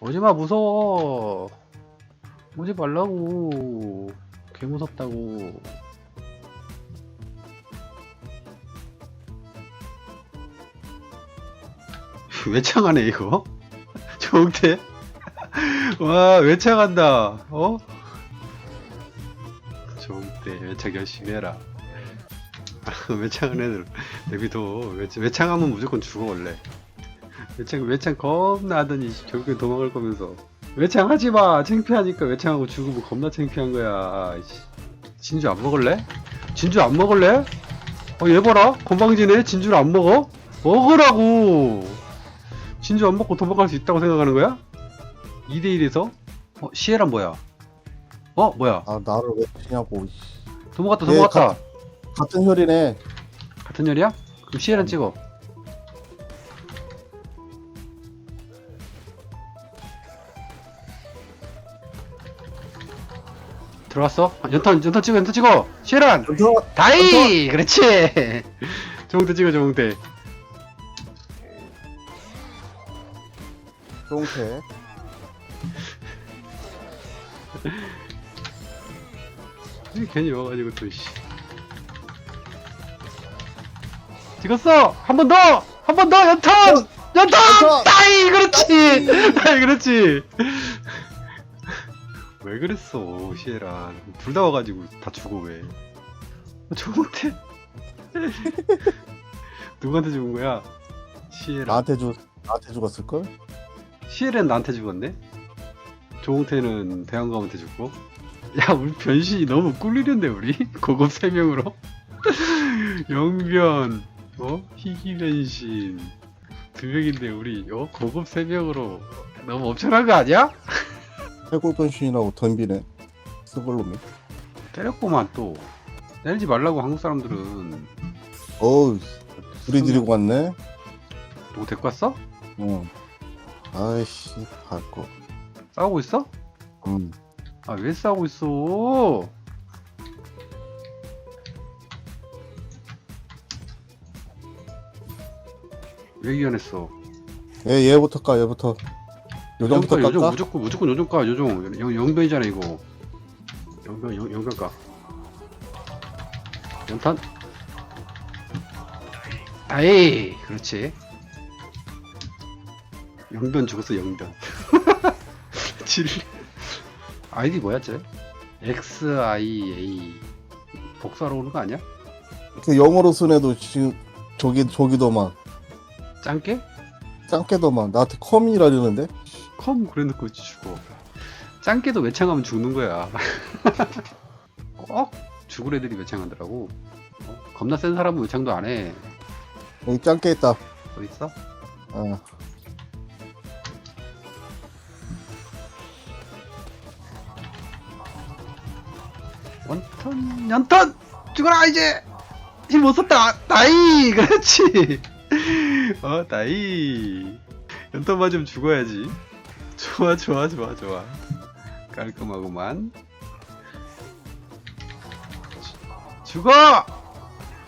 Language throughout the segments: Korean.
오지마 무서워. 오지 말라고. 개 무섭다고. 외창하네 이거? 좋은데? 와 외창한다. 어? 좋은데 외창 열심히 해라. 외창한 애들. 내비둬 외창, 외창하면 무조건 죽어 원래 외창 외창 겁나 하더니 결국에 도망갈 거면서 외창 하지 마 창피하니까 외창하고 죽으면 겁나 창피한 거야 아이씨. 진주 안 먹을래? 진주 안 먹을래? 어얘 봐라 건방지네 진주를 안 먹어? 먹으라고 진주 안 먹고 도망갈 수 있다고 생각하는 거야? 2대1에서? 어 시에란 뭐야? 어 뭐야 아 나를 왜 치냐고 씨. 도망갔다 얘 도망갔다 같은 혈이네 같은 열이야? 그럼 시에란 찍어 들어갔어? 아, 연탄 연탄 찍어 연탄 찍어! 시에란! 연타 다이! 그렇지! 조홍태 찍어 조홍태 이 괜히 와가지고 또 씨. 찍었어! 한 번 더! 한 번 더! 연탄! 연탄! 연탄! 다이! 그렇지! 다이 그렇지 왜 그랬어 시에란 둘 다 와가지고 다 죽어 왜 조홍태 누구한테 죽은 거야 시에란 나한테 죽 나한테 죽었을 걸 시엘은 나한테 죽었네? 조홍태는 대한감한테 죽고 야 우리 변신이 너무 꿀리는데 우리? 고급 3명으로 영변 어? 희귀 변신 두 명인데 우리 어? 고급 3명으로 너무 엄청난 거 아니야? 해골 변신이라고 덤비네 스볼롬이 때렸구만 또. 때리지 말라고 한국 사람들은. 어우 둘이 데리고 왔네. 누구 데리고 왔어? 응. 아이씨 발거. 싸우고 있어? 응. 아 왜 싸우고 있어? 왜 이혼했어? 얘 얘부터 까 얘부터 요정부터 요정 요정 깎아? 무조건 무조건 요정 가 요정. 영, 영변이잖아 이거. 영변 영, 영변 가 연탄? 아이 그렇지. 영변 죽었어 영변. 질. 아이디 뭐야 쟤? XIA 복사로 오는 거 아니야? 그 영어로 쓴 애도 지금 저기 저기도 막 짱깨? 짱깨도 막 나한테 컴이라려는데 컴 그래놓고 죽어 짱깨도 외창하면 죽는 거야. 꼭 죽을 애들이 외창하더라고. 어? 겁나 센 사람은 외창도 안해. 여기 짱깨 있다. 어딨어? 어. 원턴 연턴! 죽어라 이제! 힘 못 썼다. 나이! 그렇지. 어 나이. 연턴 맞으면 죽어야지 좋아 좋아 좋아 좋아 깔끔하구만 주- 죽어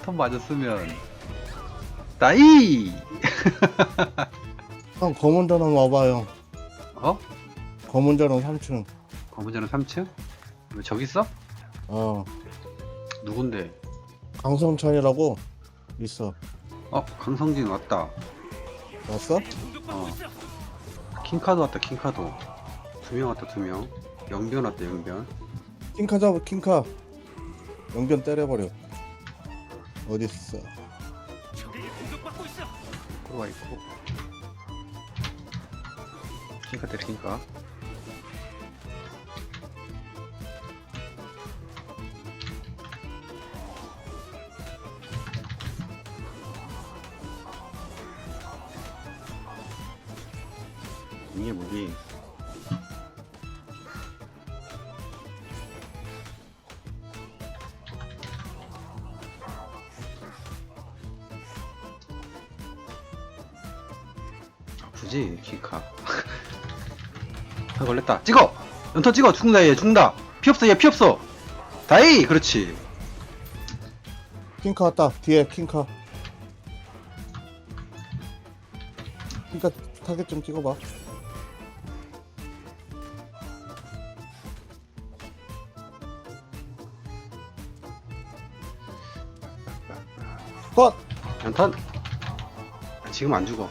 턴 맞았으면 나이 형 검은 자랑 와봐 형 어? 검은 자랑 3층 검은자는 3층? 왜 저기 있어? 어 누군데? 강성찬이라고 있어 어 강성진 왔다 왔어? 어. 킹카드 왔다 킹카드. 두 명 왔다 두명. 영변 왔다 영변. 킹카 잡아 킹카. 영변 때려버려. 어딨어? 들어와 있고. 킹카 때려 킹카 이게 무기 아프지? 키카 아 걸렸다. 찍어! 연터 찍어! 죽는다 얘. 죽는다. 피 없어 얘. 피 없어. 다이! 그렇지. 킹카 왔다. 뒤에 킹카 킹카 타겟 좀 찍어봐 컷! 연탄. 지금 안 죽어.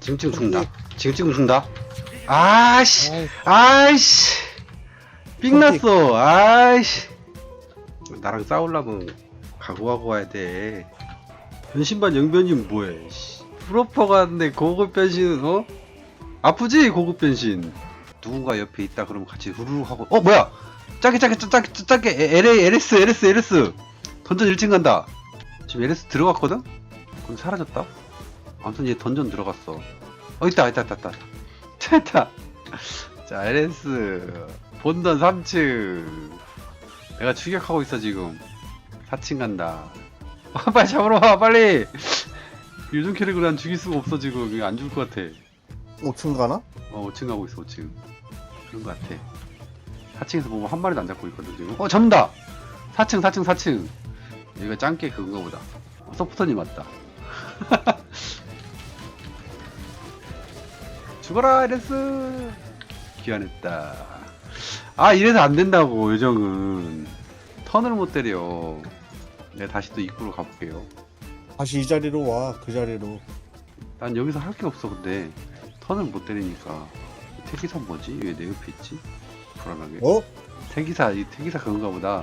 지금 지금 죽는다. 지금 지금 죽는다. 아씨. 아이, 아이씨. 삥났어. 아이씨. 나랑 싸우려면 각오하고 와야 돼. 변신반 영변이면 뭐해 씨. 프로퍼 갔는데 고급 변신은 어? 아프지 고급 변신 누군가 옆에 있다 그러면 같이 후루룩 하고 어 뭐야? 짜게 짜게 짜- 짜게 짜- 짜게 에- LA LS LS LS 던전 1층 간다. 지금 LS 들어갔거든? 그럼 사라졌다? 아무튼 얘 던전 들어갔어. 어 있다 있다 있다 있다. 됐다. 자 LS 본던 3층. 내가 추격하고 있어 지금. 4층 간다. 아, 빨리 잡으러 와 빨리! 요즘 캐릭을 난 죽일 수가 없어 지금. 안 죽을 것 같아 5층 가나? 어 5층 가고 있어 5층. 그런 것 같아. 4층에서 보면 한 마리도 안 잡고 있거든 지금. 어 잡는다! 4층 4층 4층. 여기가 짱깨 그건가 보다. 어, 서포터님 왔다. 죽어라 이레스 귀환했다. 아 이래서 안 된다고 요정은. 턴을 못 때려. 내가 다시 또 입구로 가볼게요. 다시 이 자리로 와, 그 자리로. 난 여기서 할 게 없어 근데 턴을 못 때리니까 이 태기사 뭐지? 왜 내 옆에 있지? 불안하게. 어? 태기사 이 태기사 그건가 보다.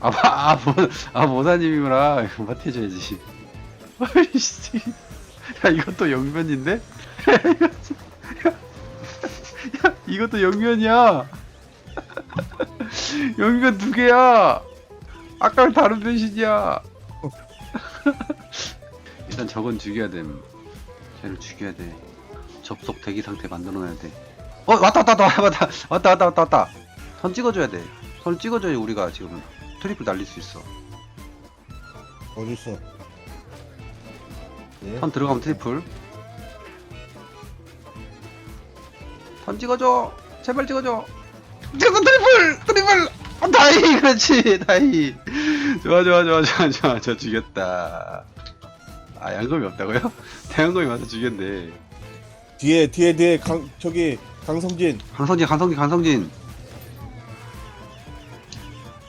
아, 마- 아, 모, 아 모사님이구나. 이거 마태줘야지. 아이씨. 야 이것도 영면인데? 야 이것도 영면이야. 영면 두 개야. 아까랑 다른 변신이야. 일단 저건 죽여야 됨. 쟤를 죽여야 돼 접속 대기 상태 만들어놔야 돼. 어 왔다 왔다 왔다 왔다 왔다 왔다 왔다 왔다. 선 찍어줘야 돼. 선을 찍어줘야 우리가 지금 트리플 날릴 수 있어. 어딨어? 예? 선 들어가면 트리플. 선 찍어줘. 제발 찍어줘. 찍어줘 트리플! 트리플! 어, 다이 그렇지. 다이 좋아 좋아 좋아 좋아 좋아 저 죽였다. 아 양검이 없다고요? 대양검이 와서 죽였네 뒤에, 뒤에, 뒤에, 강, 저기, 강성진. 강성진 강성진 강성진.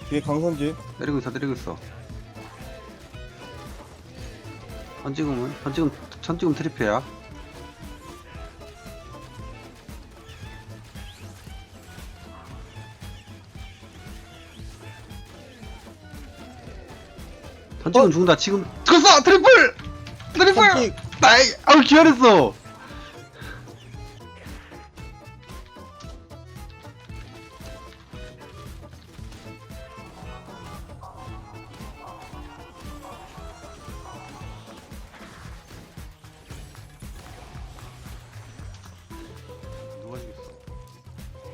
뒤에 강성진. 때리고 있어 때리고 있어. 선 찍으면 트리플이야. 선 찍으면 죽는다. 지금 죽었어! 트리플! 트리플! 선픽. 나이 아우 기절했어